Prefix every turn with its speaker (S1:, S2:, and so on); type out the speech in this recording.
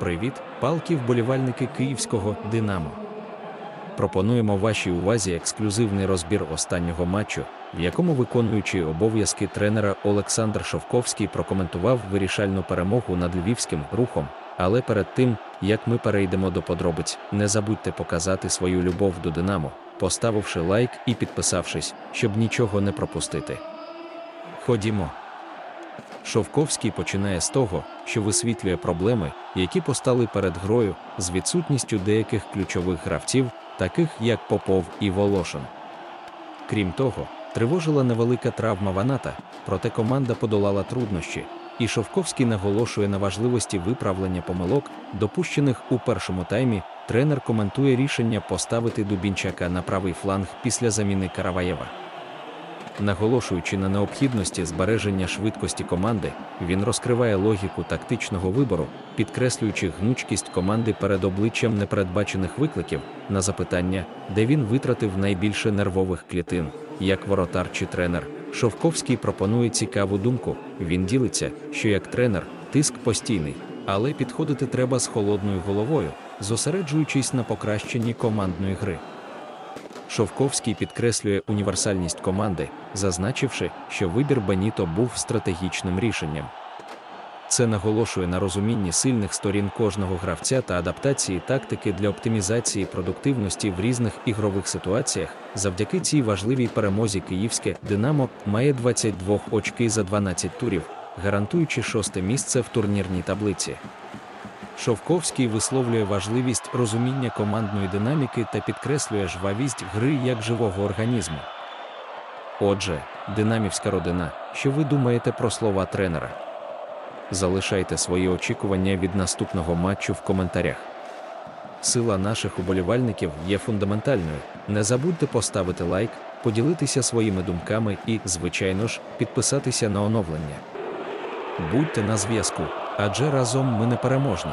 S1: Привіт, палки вболівальники київського Динамо. Пропонуємо вашій увазі ексклюзивний розбір останнього матчу, в якому виконуючий обов'язки тренера Олександр Шовковський прокоментував вирішальну перемогу над львівським рухом. Але перед тим, як ми перейдемо до подробиць, не забудьте показати свою любов до Динамо, поставивши лайк і підписавшись, щоб нічого не пропустити. Ходімо. Шовковський починає з того, що висвітлює проблеми, які постали перед грою з відсутністю деяких ключових гравців, таких як Попов і Волошин. Крім того, тривожила невелика травма Ваната, проте команда подолала труднощі, і Шовковський наголошує на важливості виправлення помилок, допущених у першому таймі. Тренер коментує рішення поставити Дубінчака на правий фланг після заміни Караваєва. Наголошуючи на необхідності збереження швидкості команди, він розкриває логіку тактичного вибору, підкреслюючи гнучкість команди перед обличчям непередбачених викликів на запитання, де він витратив найбільше нервових клітин, як воротар чи тренер. Шовковський пропонує цікаву думку. Він ділиться, що як тренер тиск постійний, але підходити треба з холодною головою, зосереджуючись на покращенні командної гри. Шовковський підкреслює універсальність команди, зазначивши, що вибір Беніто був стратегічним рішенням. Це наголошує на розумінні сильних сторін кожного гравця та адаптації тактики для оптимізації продуктивності в різних ігрових ситуаціях. Завдяки цій важливій перемозі київське Динамо має 22 очки за 12 турів, гарантуючи шосте місце в турнірній таблиці. Шовковський висловлює важливість розуміння командної динаміки та підкреслює жвавість гри як живого організму. Отже, динамівська родина, що ви думаєте про слова тренера? Залишайте свої очікування від наступного матчу в коментарях. Сила наших уболівальників є фундаментальною. Не забудьте поставити лайк, поділитися своїми думками і, звичайно ж, підписатися на оновлення. Будьте на зв'язку, адже разом ми непереможні.